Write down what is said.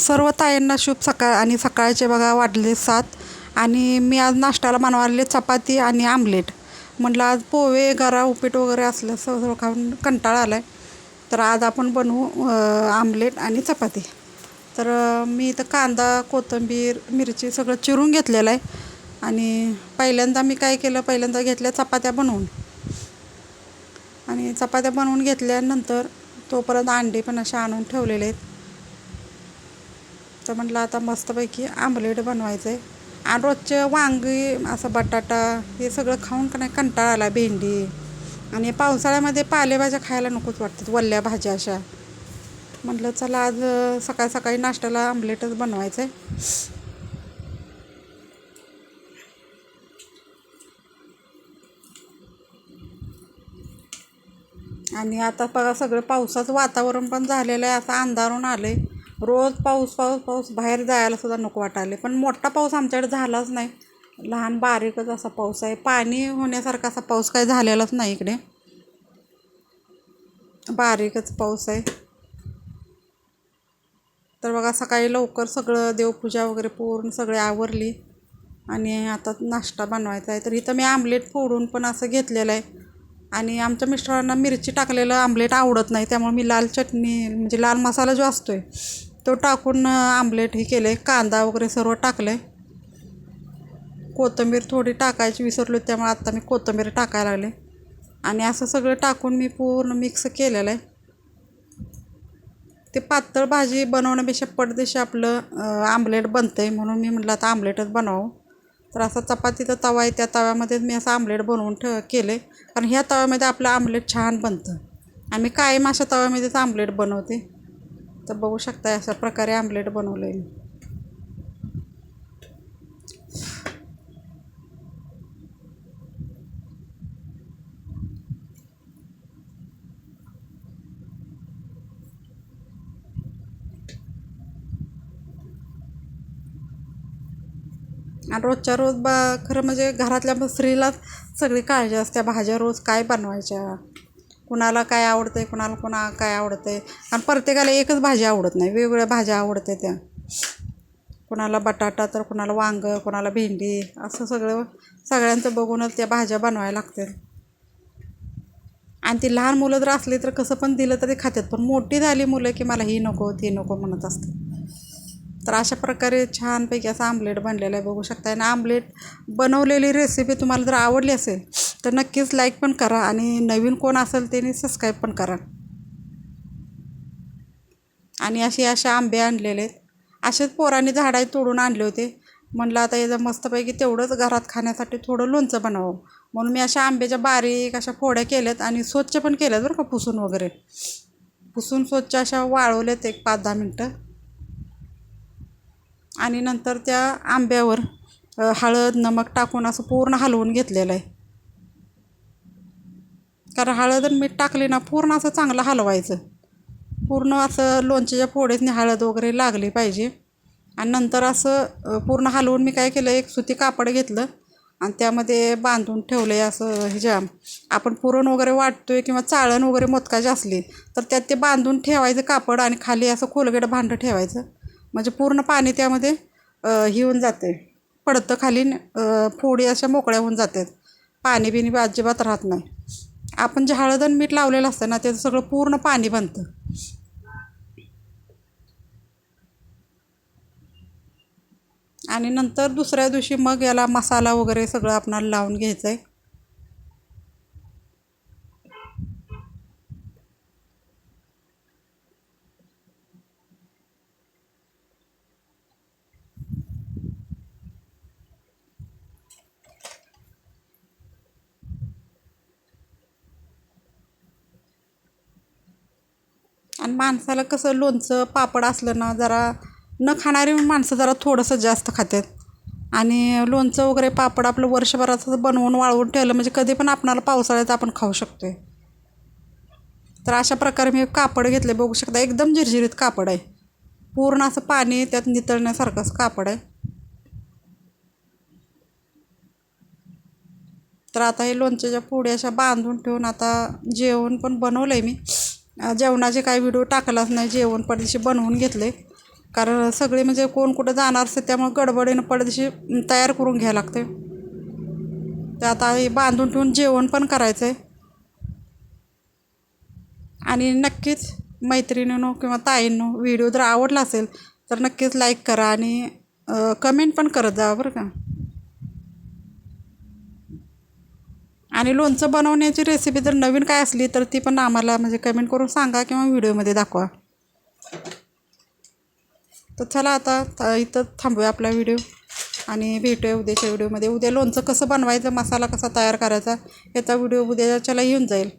सर्व ताईंना शुभ सकाळ आणि सकाळचे बघा वाढले सात. आणि मी आज नाश्त्याला बनवाले चपाती आणि आमलेट. म्हटलं आज पोहे गरा उपीट वगैरे असलं सर्व खाऊन कंटाळा आला आहे तर आज आपण बनवू आमलेट आणि चपाती. तर मी इथं कांदा कोथिंबीर मिरची सगळं चिरून घेतलेलं आहे. आणि पहिल्यांदा मी काय केलं पहिल्यांदा घेतल्या चपात्या बनवून. आणि चपात्या बनवून घेतल्यानंतर तोपर्यंत अंडे पण असे आणून ठेवलेले आहेत. तर म्हटलं आता मस्तपैकी आमलेट बनवायचं आहे आणि रोजचे वांगी असं बटाटा हे सगळं खाऊन का नाही कंटाळा आला भेंडी. आणि पावसाळ्यामध्ये पालेभाज्या खायला नकोच वाटतात वल्ल्या भाज्या अशा. म्हटलं चला आज सकाळ सकाळी नाश्त्याला आमलेटच बनवायचं आहे आणि आता बघा सगळं पावसाचं वातावरण पण झालेलं आहे. असं अंधारून आलं आहे रोज पाऊस पाऊस पाऊस. बाहेर जायला सुद्धा नको वाटायले पण मोठा पाऊस आमच्याकडे झालाच नाही. लहान बारीकच असा पाऊस आहे. पाणी होण्यासारखा असा पाऊस काही झालेलाच नाही इकडे. बारीकच पाऊस आहे. तर बघा सकाळी लवकर सगळं देवपूजा वगैरे पूर्ण सगळे आवरली. आणि आता नाश्ता बनवायचा आहे. तर इथं मी आमलेट फोडून पण असं घेतलेलं आहे. आणि आमच्या मिस्टरांना मिरची टाकलेलं आमलेट आवडत नाही त्यामुळे मी लाल चटणी म्हणजे लाल मसाला जो असतो आहे तो टाकून आमलेट हे केलं आहे कांदा वगैरे सर्व टाकलं आहे कोथिंबीर थोडी टाकायची विसरलो त्यामुळे आत्ता मी कोथिंबीर टाकायला लागले. आणि असं सगळं टाकून मी पूर्ण मिक्स केलेलं आहे ते पातळ भाजी बनवण्यापेक्षा पडदेशी आपलं आमलेट बनतं आहे म्हणून मी म्हटलं आता आमलेटच बनवावं. तर असा चपातीचा तवा आहे त्या तव्यामध्येच मी असं आमलेट बनवून ठेव केले. कारण ह्या तव्यामध्ये आपलं आमलेट छान बनतं. आम्ही कायम अशा तव्यामध्येच आमलेट बनवते. तर बघू शकता अशा प्रकारे आमलेट बनवलं आहे मी. आणि रोजच्या रोज बा खरं म्हणजे घरातल्या स्त्रीलाच स्त्रीला सगळी काळजी असते. भाज्या रोज काय बनवायच्या? कुणाला काय आवडतं कुणाला कुणा काय आवडतं? आहे आणि प्रत्येकाला एकच भाजी आवडत नाही. वेगवेगळ्या भाज्या आवडते त्या. कुणाला बटाटा तर कुणाला वांगं कुणाला भेंडी असं सगळं सगळ्यांचं बघूनच त्या भाज्या बनवायला लागतील. आणि ती लहान मुलं जर असली तर कसं पण दिलं तरी खातात. पण मोठी झाली मुलं की मला ही नको ती नको म्हणत असतात. तर अशा प्रकारे छानपैकी असं आमलेट बनलेलं आहे बघू शकता आणि आमलेट बनवलेली रेसिपी तुम्हाला जर आवडली असेल तर नक्कीच लाईक पण करा आणि नवीन कोण असेल त्याने सबस्क्राईब पण करा. आणि असे असे आंबे आणलेले आहेत. असेच पोरांनी झाडं तोडून आणले होते. म्हणलं आता याचं मस्तपैकी तेवढंच घरात खाण्यासाठी थोडं लोणचं बनावं म्हणून मी अशा आंब्याच्या बारीक अशा फोड्या केल्यात आणि स्वच्छ पण केल्यात बरं का पुसून वगैरे. पुसून स्वच्छ अशा वाळवल्यात एक पाच दहा मिनटं. आणि नंतर त्या आंब्यावर हळद नमक टाकून असं पूर्ण हलवून घेतलेलं आहे. कारण हळद आणि मीठ टाकले ना पूर्ण असं चांगलं हलवायचं. पूर्ण असं लोणच्याच्या फोडीतनी हळद वगैरे लागली पाहिजे. आणि नंतर असं पूर्ण हलवून मी काय केलं एक सुती कापड घेतलं आणि त्यामध्ये बांधून ठेवलं आहे असं ह्याच्या आपण पुरण वगैरे वाटतोय किंवा चाळण वगैरे मोदकाची असली तर त्यात ते बांधून ठेवायचं कापड आणि खाली असं खोलगेट भांडं ठेवायचं. म्हणजे पूर्ण पाणी त्यामध्ये ही हे होऊन जाते. पडतं खाली फोडी अशा मोकळ्या होऊन जातात. पाणी बिनी अजिबात राहत नाही. आपण जे हळद आणि मीठ लावलेलं असतं ना त्याचं सगळं पूर्ण पाणी बनतं. आणि नंतर दुसऱ्या दिवशी मग याला मसाला वगैरे सगळं आपणाला लावून घ्यायचं आहे आणि माणसाला कसं लोणचं पापड असलं ना जरा न खाणारी माणसं जरा थोडंसं जास्त खातात आणि लोणचं वगैरे पापड आपलं वर्षभराचं बनवून वाळवून ठेवलं म्हणजे कधी पण आपणाला पावसाळ्यात आपण खाऊ शकतो आहे तर अशा प्रकारे मी कापड घेतले बघू शकता एकदम झिरझिरीत कापड आहे. पूर्ण असं पाणी त्यात नितळण्यासारखंच कापड आहे. तर आता हे लोणच्याच्या पुढे अशा बांधून ठेवून आता जेवण पण बनवलं आहे मी. जेवणाचे काही व्हिडिओ टाकलाच नाही जेवण परदेशी बनवून घेतले. कारण सगळे म्हणजे कोण कुठं जाणार असते त्यामुळे गडबडीनं परदेशी तयार करून घ्यायला लागते. ते आता हे बांधून ठेवून जेवण पण करायचं आहे आणि नक्कीच मैत्रिणींनो किंवा ताईंनो व्हिडिओ जर आवडला असेल तर नक्कीच लाईक करा आणि कमेंट पण करत जा बरं का? आणि लोणचं बनवण्याची रेसिपी जर नवीन काय असली तर ती पण आम्हाला म्हणजे कमेंट करून सांगा किंवा व्हिडिओमध्ये दाखवा. तर चला आता इथं थांबूया आपला व्हिडिओ आणि भेटूया उद्याच्या व्हिडिओमध्ये उद्या लोणचं कसं बनवायचं मसाला कसा तयार करायचा याचा व्हिडिओ उद्याच्याला येऊन जाईल.